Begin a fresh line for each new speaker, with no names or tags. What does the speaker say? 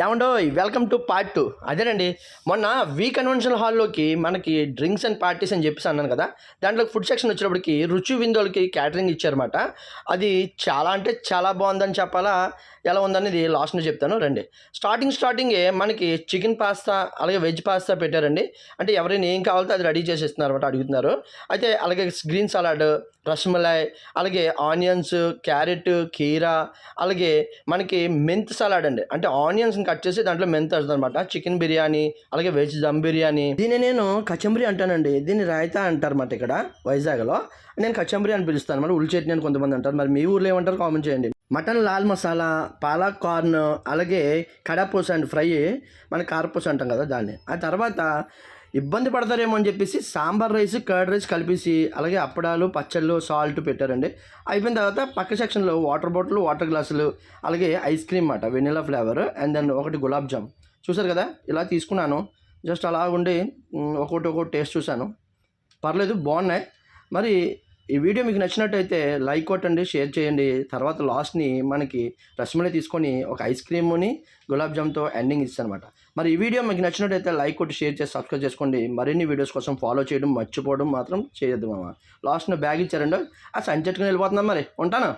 ఏమండో welcome to part two. అదేనండి మొన్న వీ కన్వెన్షన్ హాల్లోకి మనకి డ్రింక్స్ అండ్ పార్టీస్ అని చెప్పేసి అన్నాను కదా దాంట్లో ఫుడ్ సెక్షన్ వచ్చినప్పటికి రుచి విందోలకి క్యాటరింగ్ ఇచ్చారన్నమాట. అది చాలా అంటే చాలా బాగుందని చెప్పాలా ఎలా ఉందనేది లాస్ట్లో చెప్తాను రండి. స్టార్టింగ్ స్టార్టింగే మనకి చికెన్ పాస్తా అలాగే వెజ్ పాస్తా పెట్టారండి. అంటే ఎవరైనా ఏం కావాలో అది రెడీ చేసేస్తున్నారు అనమాట అడుగుతున్నారు. అయితే అలాగే గ్రీన్ సలాడ్ రసమలాయ్ అలాగే ఆనియన్స్ క్యారెట్ కీరా అలాగే మనకి మెంత్ సలాడ్ అండి. అంటే ఆనియన్స్ని కట్ చేసి దాంట్లో మెంత్ వస్తుంది అనమాట చికెన్ బిర్యానీ అలాగే వెజ్ దమ్ బిర్యానీ. దీన్ని నేను కచంబరి అంటానండి. దీన్ని రాయితా అంటారన్నమాట ఇక్కడ వైజాగ్లో. నేను కచంబరి అని పిలుస్తాను అనమాట ఉల్లి చట్నీ అని కొంతమంది అంటారు. మరి మీ ఊర్లో ఏమంటారు? కామెంట్ చేయండి. మటన్ లాల్ మసాలా పాలక్ కార్న్ అలాగే కడాపూస అండ్ ఫ్రై మన కారపూస అంటాం కదా దాన్ని. ఆ తర్వాత ఇబ్బంది పడతారేమో అని చెప్పేసి సాంబార్ రైస్ కర్డ్ రైస్ కలిపేసి అలాగే అప్పడాలు పచ్చళ్ళు సాల్ట్ పెట్టారండి. అయిపోయిన తర్వాత పక్క సెక్షన్లో వాటర్ బాటిల్ వాటర్ గ్లాసులు అలాగే ఐస్ క్రీమ్ అన్నమాట వెనిలా ఫ్లేవర్ అండ్ దెన్ ఒకటి గులాబ్ జామ్. చూసారు కదా? ఇలా తీసుకున్నాను. జస్ట్ అలా ఉండి ఒకటి ఒకటి టేస్ట్ చూశాను. పర్లేదు బాగున్నాయి. మరి ఈ వీడియో మీకు నచ్చినట్టయితే లైక్ కొట్టండి షేర్ చేయండి. తర్వాత లాస్ట్ని మనకి రసమలై తీసుకొని ఒక ఐస్ క్రీమ్ని గులాబ్ జామ్తో ఎండింగ్ ఇస్తాను అనమాట మరి ఈ వీడియో మీకు నచ్చినట్టయితే లైక్ కొట్టి షేర్ చేసి సబ్స్క్రైబ్ చేసుకోండి. మరిన్ని వీడియోస్ కోసం ఫాలో చేయడం మర్చిపోవడం మాత్రం చేయొద్దు మామ. లాస్ట్ను బ్యాగ్ ఇచ్చారండి ఆ సంచెట్టుకుని వెళ్ళిపోతున్నాం మరి. ఉంటానా?